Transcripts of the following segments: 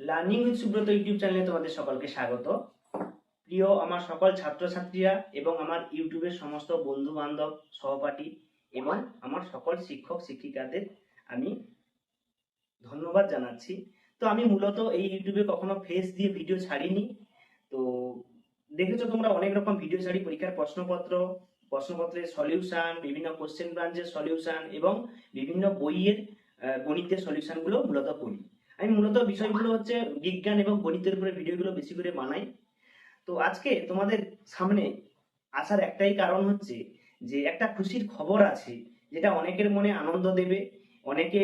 Learning with Subrata YouTube চ্যানেলে তোমাদের সকলকে স্বাগত। প্রিয় আমার সকল ছাত্রছাত্রীরা এবং আমার ইউটিউবের সমস্ত বন্ধু বান্ধব সহপাঠী এবং আমার সকল শিক্ষক, শিক্ষিকাদের আমি ধন্যবাদ জানাচ্ছি। তো আমি মূলত এই ইউটিউবে কখনো ফেস দিয়ে ভিডিও ছাড়িনি। তো দেখেছ তোমরা অনেক রকম ভিডিও ছাড়ি, পরীক্ষার প্রশ্নপত্র, প্রশ্নপত্রের সলিউশন বিভিন্ন কোশ্চেন ব্রাঞ্চের সলিউশন এবং বিভিন্ন বইয়ের গণিতের সলিউশনগুলো মূলত করি। আমি মূলত বিষয়গুলো হচ্ছে বিজ্ঞান এবং গণিতের উপরে ভিডিওগুলো বেশি করে বানাই। তো আজকে তোমাদের সামনে আসার একটাই কারণ হচ্ছে যে একটা খুশির খবর আছে যেটা অনেকের মনে আনন্দ দেবে, অনেকে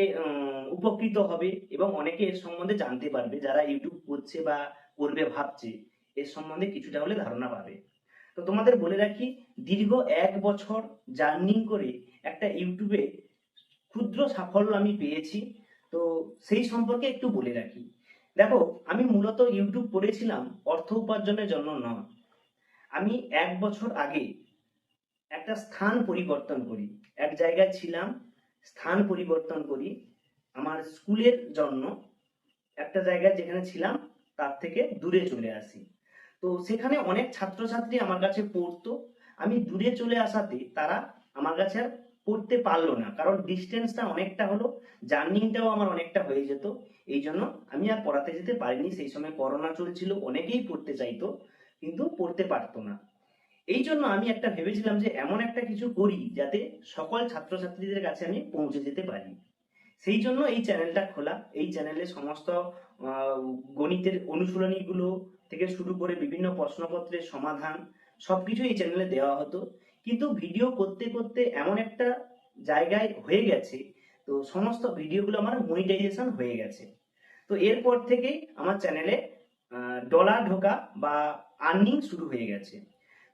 উপকৃত হবে এবং অনেকে এর সম্বন্ধে জানতে পারবে। যারা ইউটিউব করছে বা করবে ভাবছে, এর সম্বন্ধে কিছুটা হলে ধারণা পাবে। তো তোমাদের বলে রাখি, দীর্ঘ এক বছর জার্নিং করে একটা ইউটিউবে ক্ষুদ্র সাফল্য আমি পেয়েছি। তো সেই সম্পর্কে একটু বলে রাখি। দেখো, আমি মূলত ইউটিউব করেছিলাম অর্থ উপার্জনের জন্য নয়। আমি এক বছর আগে একটা স্থান পরিবর্তন করি। এক জায়গায় ছিলাম, স্থান পরিবর্তন করি। আমার স্কুলের জন্য একটা জায়গায় যেখানে ছিলাম, তার থেকে দূরে চলে আসি। তো সেখানে অনেক ছাত্রছাত্রী আমার কাছে পড়তো। আমি দূরে চলে আসাতে তারা আমার কাছে আর পড়তে পারল না। কারণ ডিস্টেন্সটা অনেকটা হলো জার্নিংটাও আমার অনেকটা হয়ে যেত। এই জন্য আমি আর পড়াতে যেতে পারিনি। সেই সময় করোনা চলছিল, অনেকেই পড়তে চাইতো, কিন্তু পড়তে পারতো না। এই জন্য আমি একটা ভেবেছিলাম যে এমন একটা কিছু করি যাতে সকল ছাত্রছাত্রীদের কাছে আমি পৌঁছে যেতে পারি। সেই জন্য এই চ্যানেলটা খোলা। এই চ্যানেলে সমস্ত গণিতের অনুশীলনীগুলো থেকে শুরু করে বিভিন্ন প্রশ্নপত্রের সমাধান, সবকিছু এই চ্যানেলে দেওয়া হতো। কিন্তু ভিডিও করতে করতে এমন একটা জায়গায় হয়ে গেছে, তো সমস্ত ভিডিওগুলো আমার মনিটাইজেশন হয়ে গেছে। তো এরপর থেকেই আমার চ্যানেলে ডলার ঢোকা বা আর্নিং শুরু হয়ে গেছে।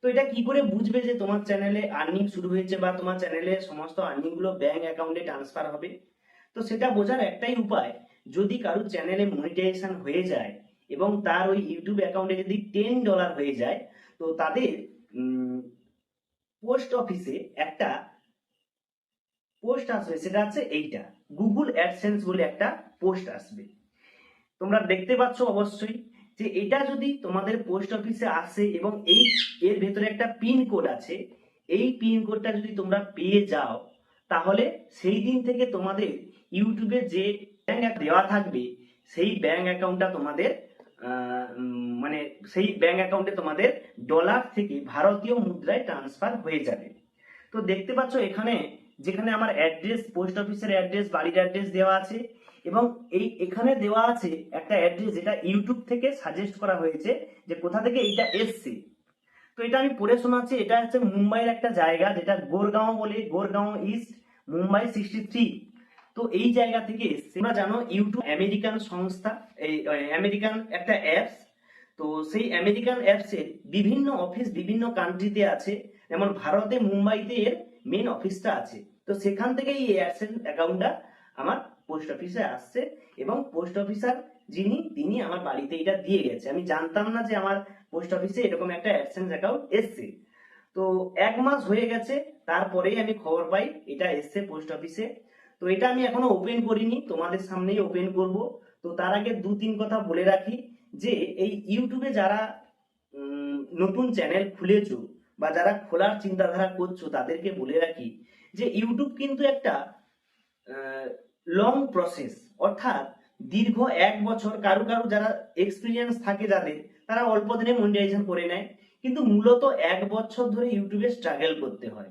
তো এটা কি করে বুঝবে যে তোমার চ্যানেলে আর্নিং শুরু হয়েছে বা তোমার চ্যানেলে সমস্ত আর্নিংগুলো ব্যাংক অ্যাকাউন্টে ট্রান্সফার হবে? তো সেটা বোঝার একটাই উপায়, যদি কারও চ্যানেলে মনিটাইজেশন হয়ে যায় এবং তার ওই ইউটিউব অ্যাকাউন্টে যদি টেন ডলার হয়ে যায়, তো তাদের পোস্ট অফিসে একটা পোস্ট আসবে সেটা হচ্ছে এইটা। গুগল অ্যাডসেন্স বলে একটা পোস্ট আসবে। তোমরা দেখতে পাচ্ছ অবশ্যই যে এটা যদি তোমাদের পোস্ট অফিসে আসে এবং এই এর ভেতরে একটা পিন কোড আছে, এই পিন কোডটা যদি তোমরা পেয়ে যাও, তাহলে সেই দিন থেকে তোমাদের ইউটিউবে যে ব্যাংক দেওয়া থাকবে, সেই ব্যাংক অ্যাকাউন্টটা তোমাদের মানে সেই ব্যাংক অ্যাকাউন্টে তোমাদের ডলার থেকে ভারতীয় মুদ্রায় ট্রান্সফার হয়ে যাবে। তো দেখতে পাচ্ছ এখানে, যেখানে আমার অ্যাড্রেস পোস্ট অফিসের অ্যাড্রেস বাড়ির অ্যাড্রেস দেওয়া আছে এবং এই এখানে দেওয়া আছে একটা অ্যাড্রেস যেটা ইউটিউব থেকে সাজেস্ট করা হয়েছে যে কোথা থেকে এইটা এসছে। তো এটা আমি পড়ে শোনাচ্ছি, এটা হচ্ছে মুম্বাইয়ের একটা জায়গা যেটা গোরগাঁও বলে, Goregaon east Mumbai sixty three তো এই জায়গা থেকে এসছে তোমরা জানো ইউটিউব আমেরিকান সংস্থা, এই আমেরিকান একটা অ্যাপস। তো সেই আমেরিকান অ্যাপসের বিভিন্ন অফিস বিভিন্ন কান্ট্রিতে আছে, যেমন ভারতে মুম্বাইতে এর মেন অফিসটা আছে। তো সেখান থেকে এই অ্যাডসেন্স অ্যাকাউন্টটা আমার পোস্ট অফিসে আসছে এবং পোস্ট অফিসার যিনি, তিনি আমার বাড়িতে এটা দিয়ে গেছে। আমি জানতাম না যে আমার পোস্ট অফিসে এরকম একটা অ্যাডসেন্স অ্যাকাউন্ট এসছে। তো এক মাস হয়ে গেছে, তারপরেই আমি খবর পাই, এটা এসছে পোস্ট অফিসে তো এটা আমি এখনও ওপেন করিনি, তোমাদের সামনেই ওপেন করব। তো তার আগে দু তিন কথা বলে রাখি যে, এই ইউটিউবে যারা নতুন চ্যানেল খুলেছো বা যারা খোলার চিন্তাধারা করছ, তাদেরকে বলে রাখি যে, ইউটিউব কিন্তু একটা লং প্রসেস অর্থাৎ দীর্ঘ এক বছর কারও কারও যারা এক্সপিরিয়েন্স থাকে যাদের, তারা অল্প দিনে মনিটাইজেশন করে নেয়। কিন্তু মূলত এক বছর ধরে ইউটিউবে স্ট্রাগল করতে হয়।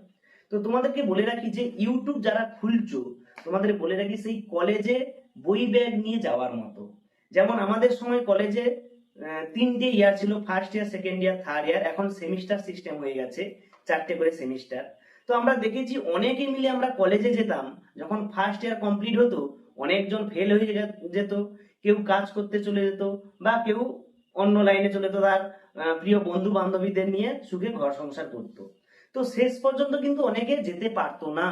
তো তোমাদেরকে বলে রাখি যে, ইউটিউব যারা খুলছো তোমাদের বলে রাখি সেই কলেজে বই ব্যাগ নিয়ে যাওয়ার মতো। যেমন আমাদের সময় কলেজে তিনটে ইয়ার ছিল first year second year third year এখন সেমিস্টার সিস্টেম হয়ে গেছে, চারটে করে সেমিস্টার তো আমরা দেখেছি অনেকে মিলে আমরা কলেজে যেতাম, যখন ফার্স্ট ইয়ার কমপ্লিট হতো, অনেকজন ফেল হয়ে যেত, কেউ কাজ করতে চলে যেত, বা কেউ অন্য লাইনে চলে যেত, তার প্রিয় বন্ধু বান্ধবীদের নিয়ে সুখে ঘর সংসার করতো। তো শেষ পর্যন্ত কিন্তু অনেকে যেতে পারতো না।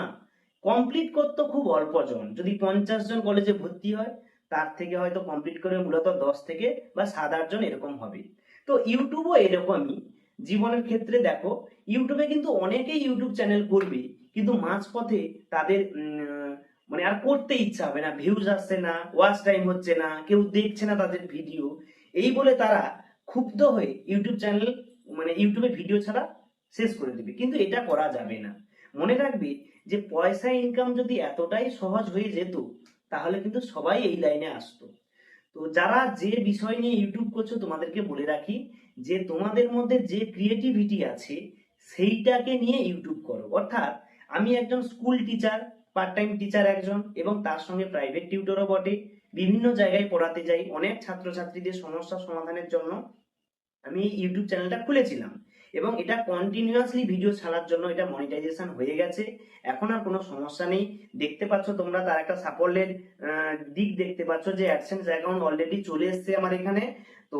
কমপ্লিট করতো খুব অল্প জন। যদি পঞ্চাশ জন কলেজে ভর্তি হয়, তার থেকে হয়তো কমপ্লিট করে মূলত দশ থেকে বা সাত, আট জন এরকম হবে। তো ইউটিউবও এরকমই। জীবনের ক্ষেত্রে দেখো ইউটিউবে কিন্তু অনেকেই ইউটিউব চ্যানেল করবে, কিন্তু মাঝপথে তাদের মানে আর করতে ইচ্ছা হবে না। ভিউজ আসছে না ওয়াচ টাইম হচ্ছে না, কেউ দেখছে না তাদের ভিডিও এই বলে তারা ক্ষুব্ধ হয়ে ইউটিউব চ্যানেল মানে ইউটিউবে ভিডিও ছাড়া শেষ করে দেবে। কিন্তু এটা করা যাবে না। মনে রাখবে যে পয়সা ইনকাম যদি এতটাই সহজ হয়ে যেত, তাহলে কিন্তু সবাই এই লাইনে আসতো। তো যারা যে বিষয় নিয়ে ইউটিউব করছ, তোমাদেরকে বলে রাখি যে তোমাদের মধ্যে যে ক্রিয়েটিভিটি আছে, সেইটাকে নিয়ে ইউটিউব করো। অর্থাৎ আমি একজন school teacher part time teacher একজন এবং তার সঙ্গে প্রাইভেট টিউটরও বটে। বিভিন্ন জায়গায় পড়াতে যাই। অনেক ছাত্রছাত্রীদের সমস্যা সমাধানের জন্য আমি ইউটিউব চ্যানেলটা খুলেছিলাম। এবং এটা কন্টিনিউয়াসলি ভিডিও ছাড়ার জন্য এটা মনিটাইজেশন হয়ে গেছে। এখন আর কোনো সমস্যা নেই। দেখতে পাচ্ছ তোমরা তার একটা সাফল্যের দিক দেখতে পাচ্ছ যে অ্যাডসেন্স অ্যাকাউন্ট অলরেডি চলে এসছে আমার এখানে। তো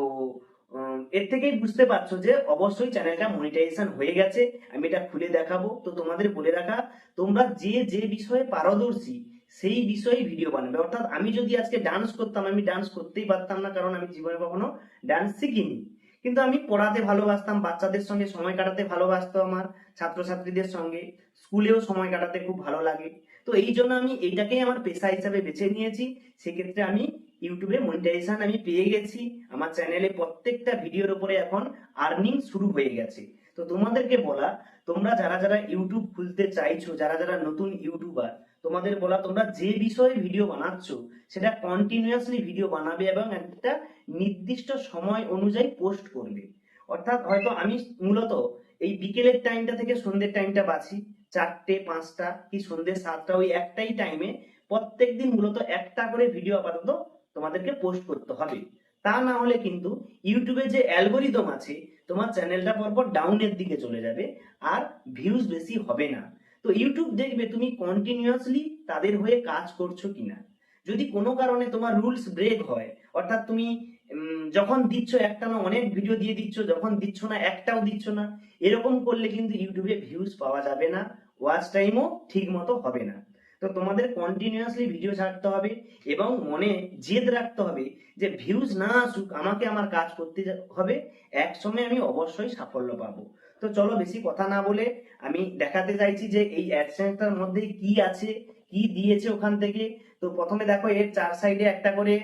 এর থেকেই বুঝতে পারছ যে অবশ্যই চ্যানেলটা মনিটাইজেশন হয়ে গেছে। আমি এটা খুলে দেখাবো। তো তোমাদের বলে রাখা, তোমরা যে যে বিষয়ে পারদর্শী, সেই বিষয়ে ভিডিও বানাবে। অর্থাৎ আমি যদি আজকে ডান্স করতাম, আমি ডান্স করতেই পারতাম না, কারণ আমি জীবনে কখনো ডান্স শিখিনি। কিন্তু আমি পড়াতে ভালোবাসতাম, বাচ্চাদের সঙ্গে সময় কাটাতে ভালোবাসতো আমার, ছাত্রছাত্রীদের সঙ্গে। স্কুলেও সময় কাটাতে খুব ভালো লাগে। তো এই জন্য আমি এইটাকেই আমার পেশা হিসাবে বেছে নিয়েছি। সেক্ষেত্রে আমি ইউটিউবে মনিটাইজেশন আমি পেয়ে গেছি। আমার চ্যানেলে প্রত্যেকটা ভিডিওর উপরে এখন আর্নিং শুরু হয়ে গেছে। তো তোমাদেরকে বলা, তোমরা যারা যারা ইউটিউব খুলতে চাইছো, যারা যারা নতুন ইউটিউবার তোমাদের বলা তোমরা যে বিষয়ে ভিডিও বানাচ্ছ, সেটা কন্টিনিউয়াসলি ভিডিও বানাবে এবং একটা নির্দিষ্ট সময় অনুযায়ী পোস্ট করবে। অর্থাৎ হয়তো আমি মূলত এই বিকেলের টাইমটা থেকে সন্ধ্যের টাইমটা বাছি, চারটে, পাঁচটা কি সন্ধ্যে সাতটা, ওই একটাই টাইমে প্রত্যেক দিন মূলত একটা করে ভিডিও আপাতত তোমাদেরকে পোস্ট করতে হবে। তা না হলে কিন্তু ইউটিউবে যে অ্যালগোরিদম আছে, তোমার চ্যানেলটা পরপর ডাউনের দিকে চলে যাবে, আর ভিউজ বেশি হবে না। তো ইউটিউব দেখবে তুমি কন্টিনিউয়াসলি তাদের হয়ে কাজ করছ কিনা। যদি কোনো কারণে তোমার রুলস ব্রেক হয়, অর্থাৎ তুমি যখন দিচ্ছ একটা না অনেক ভিডিও দিয়ে দিচ্ছ, যখন দিচ্ছ না, একটাও দিচ্ছ না, এরকম করলে কিন্তু ইউটিউবে ভিউজ পাওয়া যাবে না ওয়াচ টাইমও ঠিক মতো হবে না। তো তোমাদের কন্টিনিউয়াসলি ভিডিও ছাড়তে হবে এবং মনে জেদ রাখতে হবে যে ভিউজ না আসুক, আমাকে আমার কাজ করতে হবে এক সময় আমি অবশ্যই সাফল্য পাবো। তো চলো বেশি কথা না বলে আমি দেখাতে চাইছি যে এই অ্যাডসেন্সটার মধ্যে কি আছে, কি দিয়েছে ওখান থেকে। তো প্রথমে দেখো, এর চার সাইডে একটা করে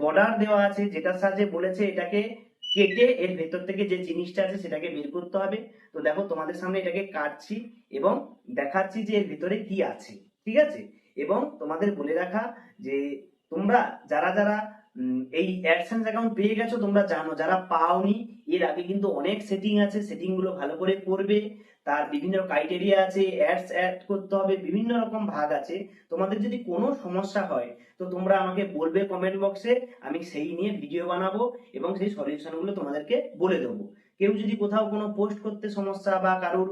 বর্ডার দেওয়া আছে, যেটার সাহায্যে বলেছে এটাকে কেটে এর ভেতর থেকে যে জিনিসটা আছে সেটাকে বের করতে হবে। তো দেখো, তোমাদের সামনে এটাকে কাটছি এবং দেখাচ্ছি যে এর ভিতরে কি আছে, ঠিক আছে? এবং তোমাদের বলে রাখা যে তোমরা, যারা যারা এই অ্যাডসেন্স অ্যাকাউন্ট পেয়ে গেছো, তোমরা জানো। যারা পাওনি, এর আগে কিন্তু অনেক সেটিং আছে। সেটিংগুলো ভালো করে করবে। তার বিভিন্ন ক্রাইটেরিয়া আছে। অ্যাডস অ্যাড করতে হবে, বিভিন্ন রকম ভাগ আছে। তোমাদের যদি কোনো সমস্যা হয়, তো তোমরা আমাকে বলবে কমেন্ট বক্সে আমি সেই নিয়ে ভিডিও বানাবো এবং সেই সলিউশনগুলো তোমাদেরকে বলে দেবো। কেউ যদি কোথাও কোনো পোস্ট করতে সমস্যা বা কারোর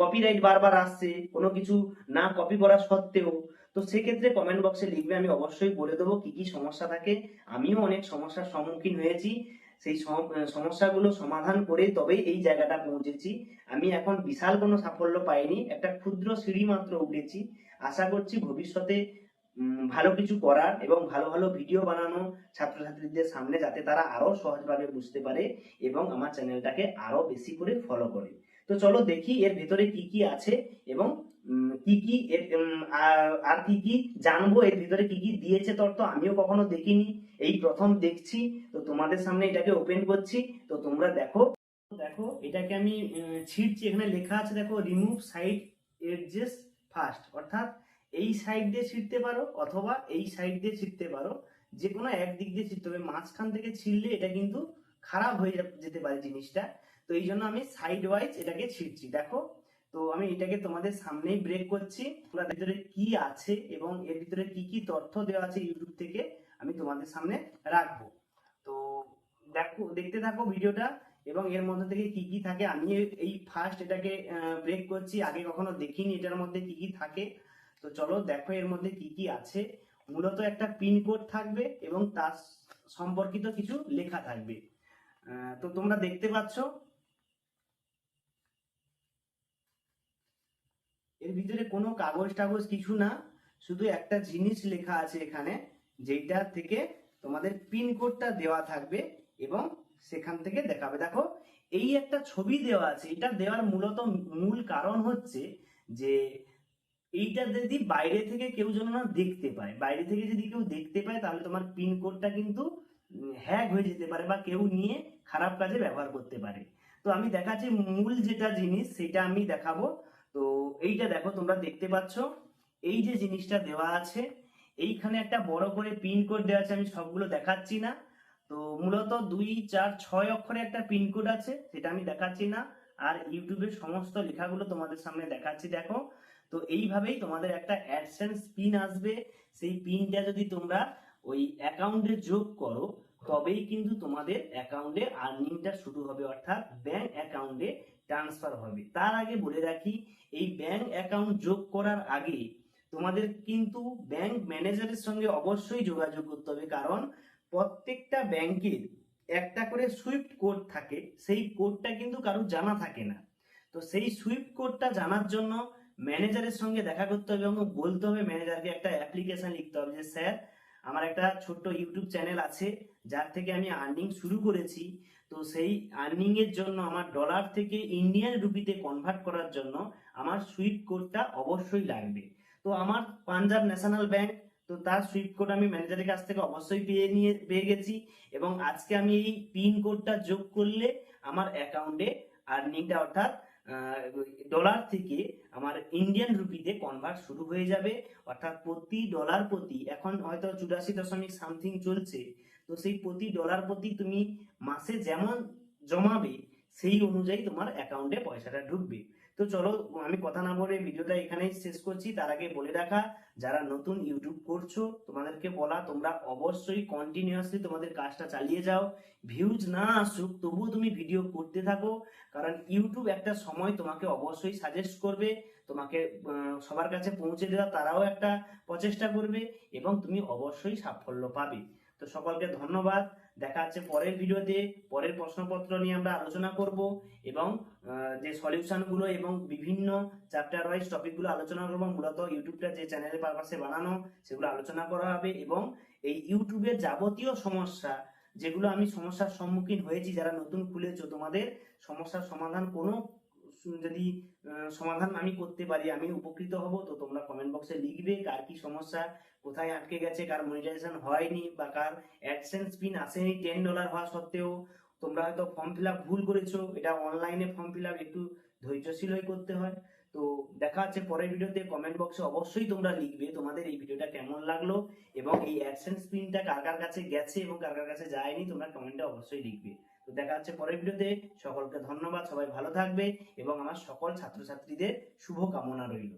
কপিরাইট বারবার আসছে, কোনো কিছু না কপি করা সত্ত্বেও তো সেক্ষেত্রে কমেন্ট বক্সে লিখবে, আমি অবশ্যই বলে দেবো কি কি সমস্যা থাকে। আমিও অনেক সমস্যার সম্মুখীন হয়েছি। সেই সম- সমস্যাগুলো সমাধান করে তবেই এই জায়গাটা পৌঁছেছি। আমি এখন বিশাল কোনো সাফল্য পাইনি, একটা ক্ষুদ্র সিঁড়ি মাত্র উঠেছি। আশা করছি ভবিষ্যতে ভালো কিছু করার এবং ভালো ভালো ভিডিও বানানো ছাত্রছাত্রীদের সামনে যাতে তারা আরও সহজভাবে বুঝতে পারে এবং আমার চ্যানেলটাকে আরও বেশি করে ফলো করে। তো চলো দেখি এর ভেতরে কি কি আছে এবং কি কি আর- কি কি জানব? এর ভিতরে কি কি দিয়েছে তথ্য আমিও কখনো দেখিনি। এই প্রথম দেখছি, তো তোমাদের সামনে এটাকে ওপেন করছি। তো তোমরা দেখো দেখো, এটাকে আমি ছিঁড়ছি এখানে লেখা আছে, দেখো রিমুভ সাইড এডজেস ফার্স্ট অর্থাৎ এই সাইড দিয়ে ছিঁড়তে পারো, অথবা এই সাইড দিয়ে ছিঁড়তে পারো। যে কোনো একদিক দিয়ে ছিটতে হবে। মাঝখান থেকে ছিঁড়লে এটা কিন্তু খারাপ হয়ে যেতে পারে জিনিসটা। তো এই জন্য আমি সাইড ওয়াইজ এটাকে ছিঁড়ছি দেখো তো আমি এটাকে তোমাদের সামনেই ব্রেক করছি। পুরো ভিতরে কি আছে এবং এর ভিতরে কি কি তথ্য দেওয়া আছে ইউটিউব থেকে, আমি তোমাদের সামনে রাখব। তো দেখো, দেখতে থাকো ভিডিওটা এবং এর মধ্যে থেকে কি কি থাকে। আমি এই ফার্স্ট এটাকে ব্রেক করছি। আগে কখনো দেখিনি এটার মধ্যে কি কি থাকে। তো চলো দেখো এর মধ্যে কি কি আছে। মূলত একটা পিন কোড থাকবে এবং তার সম্পর্কিত কিছু লেখা থাকবে। তো তোমরা দেখতে পাচ্ছ এর ভিতরে কোনো কাগজ টাগজ কিছু না, শুধু একটা জিনিস লেখা আছে এখানে, যেটা থেকে তোমাদের পিন কোডটা দেওয়া থাকবে এবং সেখান থেকে দেখাবে। দেখো, এই একটা ছবি দেওয়া আছে, এটা দেওয়ার মূলত মূল কারণ হচ্ছে যে এইটা যদি বাইরে থেকে কেউ যেন না দেখতে পায়, বাইরে থেকে যদি কেউ দেখতে পায়, তাহলে তোমার পিন কোডটা কিন্তু হ্যাক হয়ে যেতে পারে বা কেউ নিয়ে খারাপ কাজে ব্যবহার করতে পারে। তো আমি দেখাচ্ছি মূল যেটা জিনিস, সেটা আমি দেখাবো। তো এইটা দেখো, তোমরা দেখতে পাচ্ছ। এই যে জিনিসটা দেওয়া আছে, এইখানে একটা বড় করে পিন কোড দেওয়া আছে, আমি সবগুলো দেখাচ্ছি না। তো মূলত দুই, চার, ছয় অক্ষরে একটা পিন কোড আছে, সেটা আমি দেখাচ্ছি না। আর ইউটিউবের সমস্ত লেখাগুলো তোমাদের সামনে দেখাচ্ছি, দেখো। তো এইভাবেই তোমাদের একটা অ্যাডসেন্স পিন আসবে। সেই পিনটা যদি তোমরা ওই অ্যাকাউন্টে যোগ করো তবেই কিন্তু তোমাদের অ্যাকাউন্টে আর্নিংটা শুরু হবে, অর্থাৎ ব্যাংক অ্যাকাউন্টে ট্রান্সফার হবে। তার আগে বলে রাখি, এই ব্যাংক অ্যাকাউন্ট যোগ করার আগে তোমাদের কিন্তু ব্যাংক ম্যানেজারের সঙ্গে অবশ্যই যোগাযোগ করতে হবে, কারণ প্রত্যেকটা ব্যাংকের একটা করে সুইফট কোড থাকে, সেই কোডটা কিন্তু কারও জানা থাকে না। তো সেই সুইফট কোডটা জানার জন্য ম্যানেজারের সঙ্গে দেখা করতে হবে এবং বলতে হবে ম্যানেজারকে একটা অ্যাপ্লিকেশন লিখতে হবে যে, স্যার আমার একটা ছোট্ট ইউটিউব চ্যানেল আছে, যার থেকে আমি আর্নিং শুরু করেছি। তো সেই আর্নিং এর জন্য, আমার ডলার থেকে ইন্ডিয়ান রুপিতে কনভার্ট করার জন্য আমার সুইফট কোডটা অবশ্যই লাগবে। তো আমার পাঞ্জাব ন্যাশনাল ব্যাংক তো তার সুইফট কোড আমি ম্যানেজারের কাছ থেকে অবশ্যই পেয়ে নিয়ে, পেয়ে গেছি এবং আজকে আমি এই পিন কোডটা যোগ করলে আমার অ্যাকাউন্টে আর্নিংটা অর্থাৎ ডলার থেকে আমার ইন্ডিয়ান রুপিতে কনভার্ট শুরু হয়ে যাবে। অর্থাৎ প্রতি ডলার প্রতি, এখন হয়তো চুরাশি দশমিক সামথিং চলছে, তো সেই প্রতি ডলার প্রতি তুমি মাসে যেমন জমাবে, সেই অনুযায়ী তোমার অ্যাকাউন্টে পয়সাটা ঢুকবে। তো চলো, আমি কথা না বলে ভিডিওটা এখানেই শেষ করছি। তার আগে বলে রাখা যারা নতুন ইউটিউব করছ, তোমাদেরকে বলা, তোমরা অবশ্যই কন্টিনিউয়াসলি তোমাদের কাজটা চালিয়ে যাও। ভিউজ না আসুক, তবুও তুমি ভিডিও করতে থাকো, কারণ ইউটিউব একটা সময় তোমাকে অবশ্যই সাজেস্ট করবে, তোমাকে সবার কাছে পৌঁছে দেওয়া, তারাও একটা প্রচেষ্টা করবে, এবং তুমি অবশ্যই সাফল্য পাবে। তো সকলকে ধন্যবাদ। দেখা হচ্ছে পরের ভিডিওতে পরের প্রশ্নপত্র নিয়ে আমরা আলোচনা করব এবং যে সলিউশনগুলো এবং বিভিন্ন চ্যাপ্টার ওয়াইজ টপিকগুলো আলোচনা করব, মূলত ইউটিউবটা যে চ্যানেলে পারপাসে বানানো, সেগুলো আলোচনা করা হবে এবং এই ইউটিউবের যাবতীয় সমস্যা, যেগুলো আমি সমস্যার সম্মুখীন হয়েছি, যারা নতুন খুলেছ, তোমাদের সমস্যার সমাধান কোনো যদি সমাধান আমি করতে পারি, আমি উপকৃত হব, তো তোমরা কমেন্ট বক্সে লিখবে কার কি সমস্যা, কোথায় আটকে গেছে, কার মনিটাইজেশন হয়নি বা কার অ্যাডসেন্স পিন আসেনি টেন ডলার হওয়া সত্ত্বেও, তোমরা হয়তো ফর্ম ফিল ভুল করেছ, এটা অনলাইনে ফর্ম ফিল একটু ধৈর্যশীল হয়ে করতে হয়। তো দেখা হচ্ছে পরের ভিডিওতে কমেন্ট বক্সে অবশ্যই তোমরা লিখবে তোমাদের এই ভিডিওটা কেমন লাগল এবং এই অ্যাডসেন্স পিনটা কার কার কাছে গেছে এবং কার কার কাছে যায়নি, তোমরা কমেন্টে অবশ্যই লিখবে। তো দেখা হচ্ছে পরের ভিডিওতে। সকলকে ধন্যবাদ, সবাই ভালো থাকবে এবং আমার সকল ছাত্রছাত্রীদের শুভ কামনা রইল।